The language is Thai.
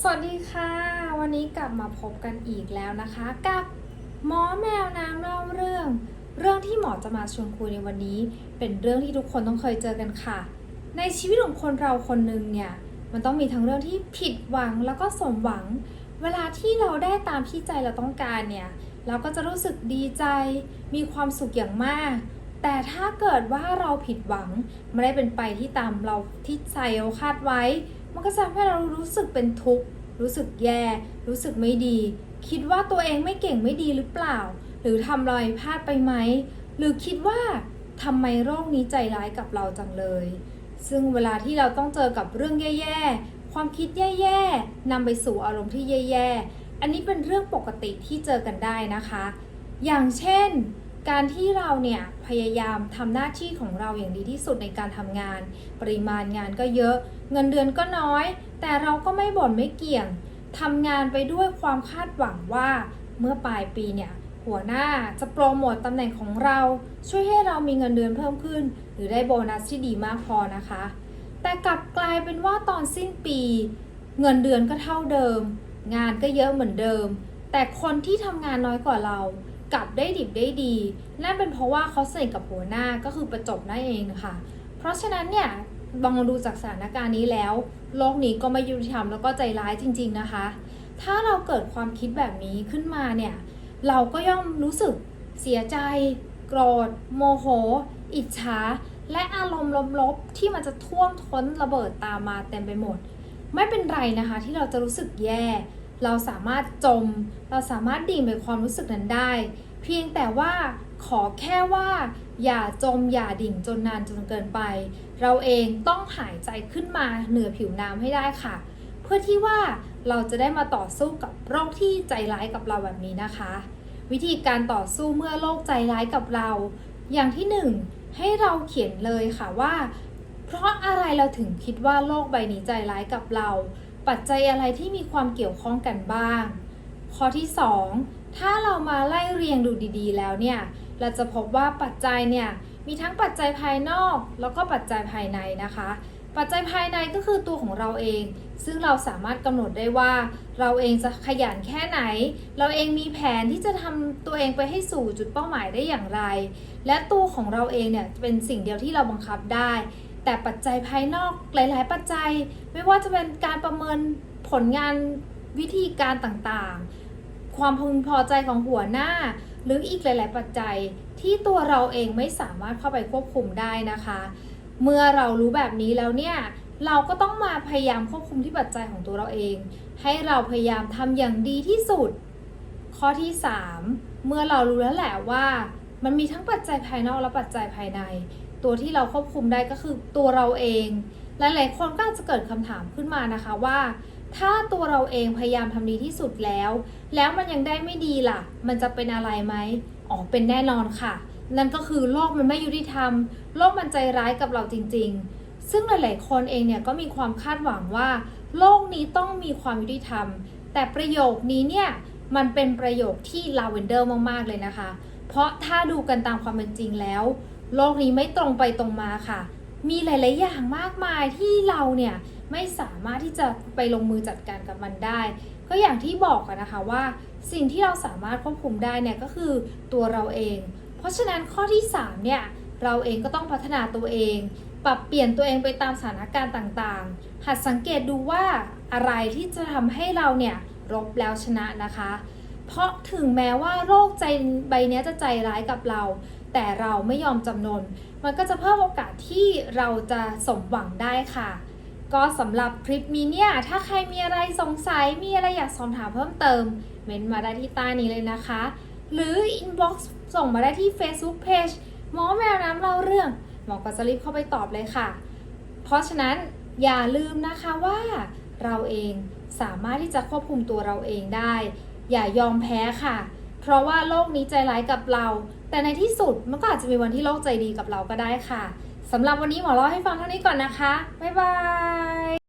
สวัสดีค่ะ วันนี้กลับมาพบกันอีกแล้วนะคะ กับหมอแมวน้ำเล่าเรื่อง เรื่องที่หมอจะมาชวนคุยในวันนี้ เป็นเรื่องที่ทุกคนต้องเคยเจอกันค่ะ ในชีวิตของคนเราคนหนึ่งเนี่ยมันต้องมีทั้งเรื่องที่ผิดหวังแล้วก็สมหวัง เวลาที่เราได้ตามที่ใจเราต้องการเนี่ยเราก็จะรู้สึกดีใจ มีความสุขอย่างมาก แต่ถ้าเกิดว่าเราผิดหวังไม่ได้เป็นไปที่ตามเราที่ใจเราคาดไว้ มันก็จะทำให้เรารู้สึกเป็นทุกข์ รู้สึกแย่ รู้สึกไม่ดี คิดว่าตัวเองไม่เก่งไม่ดีหรือเปล่า หรือทำอะไรพลาดไปไหม หรือคิดว่าทำไมโรคนี้ใจร้ายกับเราจังเลย ซึ่งเวลาที่เราต้องเจอกับเรื่องแย่ๆ ความคิดแย่ๆนำไปสู่อารมณ์ที่แย่ๆ อันนี้เป็นเรื่องปกติที่เจอกันได้นะคะ อย่างเช่น การที่เราเนี่ยพยายามทำหน้าที่ของเราอย่างดีที่สุดในการทำงาน ปริมาณงานก็เยอะ เงินเดือนก็น้อย แต่เราก็ไม่บ่นไม่เกี่ยงทำงานไปด้วยความคาดหวังว่า เมื่อปลายปีเนี่ยหัวหน้าจะโปรโมตตำแหน่งของเราช่วยให้เรามีเงินเดือนเพิ่มขึ้น หรือได้โบนัสที่ดีมากพอนะคะ แต่กลับกลายเป็นว่าตอนสิ้นปี เงินเดือนก็เท่าเดิม งานก็เยอะเหมือนเดิม แต่คนที่ทำงานน้อยกว่าเรา กลับได้ดิบได้ดี นั่นเป็นเพราะว่าเขาสนิทกับหัวหน้าก็คือประจบนั่นเองนะคะเพราะฉะนั้นเนี่ยลองดูจากสถานการณ์นี้แล้ว โลกนี้ก็ไม่ยุติธรรมแล้วก็ใจร้ายจริง ๆนะคะ ถ้าเราเกิดความคิดแบบนี้ขึ้นมาเนี่ย เราก็ย่อมรู้สึกเสียใจ โกรธ โมโห อิจฉา และอารมณ์ลบๆที่มันจะท่วมท้นระเบิดตามมาเต็มไปหมด ไม่เป็นไรนะคะที่เราจะรู้สึกแย่ เราสามารถจม เราสามารถดิ่งไปความรู้สึกนั้นได้ เพียงแต่ว่าขอแค่ว่า อย่าจมอย่าดิ่งจนนานจนเกินไป เราเองต้องหายใจขึ้นมาเหนือผิวน้ำให้ได้ค่ะ เพื่อที่ว่าเราจะได้มาต่อสู้กับโรคที่ใจร้ายกับเราแบบนี้นะคะ วิธีการต่อสู้เมื่อโรคใจร้ายกับเรา อย่างที่หนึ่งให้เราเขียนเลยค่ะว่า เพราะอะไรเราถึงคิดว่าโลกใบนี้ใจร้ายกับเรา ปัจจัยอะไรที่มีความเกี่ยวข้องกันบ้าง ข้อที่ 2 ถ้าเรามาไล่เรียงดูดีๆ แล้วเนี่ย เราจะพบว่าปัจจัยเนี่ยมีทั้งปัจจัยภายนอก แล้วก็ปัจจัยภายในนะคะ ปัจจัยภายในก็คือตัวของเราเอง ซึ่งเราสามารถกำหนดได้ว่า เราเองจะขยันแค่ไหน เราเองมีแผนที่จะทำตัวเองไปให้สู่จุดเป้าหมายได้อย่างไร และตัวของเราเองเนี่ยเป็นสิ่งเดียวที่เราบังคับได้ แต่ปัจจัยภายนอกหลาย ๆ ปัจจัย ไม่ว่าจะเป็นการประเมินผลงานวิธีการต่างๆ ความพึงพอใจของหัวหน้า หรืออีกหลาย ๆ ปัจจัยที่ตัวเราเองไม่สามารถเข้าไปควบคุมได้นะคะ เมื่อเรารู้แบบนี้แล้วเนี่ยเราก็ต้องมาพยายามควบคุมที่ปัจจัยของตัวเราเอง ให้เราพยายามทำอย่างดีที่สุด ข้อที่ 3 เมื่อเรารู้แล้วแหละว่า มันมีทั้งปัจจัยภายนอกและปัจจัยภายใน ตัวที่เราควบคุมได้ก็คือตัวเราเอง หลายๆคนก็อาจจะเกิดคำถามขึ้นมานะคะว่า ถ้าตัวเราเองพยายามทำดีที่สุดแล้ว แล้วมันยังได้ไม่ดีล่ะ มันจะเป็นอะไรไหมอ๋อเป็นแน่นอนค่ะ นั่นก็คือโลกมันไม่ยุติธรรม โลกมันใจร้ายกับเราจริง ๆ ซึ่งหลาย ๆ คนเองเนี่ยก็มีความคาดหวังว่า โลกนี้ต้องมีความยุติธรรม แต่ประโยคนี้เนี่ยมันเป็นประโยคที่ลาเวนเดอร์มาก ๆ เลยนะคะ เพราะถ้าดูกันตามความเป็นจริงแล้ว โลกนี้ไม่ตรงไปตรงมาค่ะ มีหลาย ๆ อย่างมากมายที่เราเนี่ยไม่สามารถที่จะไปลงมือจัดการกับมันได้ ก็อย่างที่บอกกันนะคะว่าสิ่งที่เราสามารถควบคุมได้เนี่ยก็คือตัวเราเอง เพราะฉะนั้นข้อที่ 3 เนี่ยเราเองก็ต้องพัฒนาตัวเอง ปรับเปลี่ยนตัวเองไปตามสถานการณ์ต่างๆ หัดสังเกตดูว่าอะไรที่จะทำให้เราเนี่ยรบแล้วชนะนะคะ เพราะถึงแม้ว่าโรคใจใบนี้จะใจร้ายกับเรา แต่เราไม่ยอมจำนน มันก็จะเพิ่มโอกาสที่เราจะสมหวังได้ค่ะ ก็สำหรับคลิปนี้เนี่ย ถ้าใครมีอะไรสงสัย มีอะไรอยากสอบถามเพิ่มเติม เม้นมาได้ที่ใต้นี้เลยนะคะ หรือ inbox ส่งมาได้ที่ Facebook Page หมอแมวน้ำเล่าเรื่อง หมอก็จะรีบเข้าไปตอบเลยค่ะ เพราะฉะนั้นอย่าลืมนะคะว่าเราเองสามารถที่จะควบคุมตัวเราเองได้ อย่ายอมแพ้ค่ะ เพราะว่าโลกนี้ใจร้ายกับเรา แต่ในที่สุดมันก็อาจจะมีวันที่โลกใจดีกับเราก็ได้ค่ะสำหรับวันนี้หมอเล่าให้ฟังเท่านี้ก่อนนะคะ บ๊ายบาย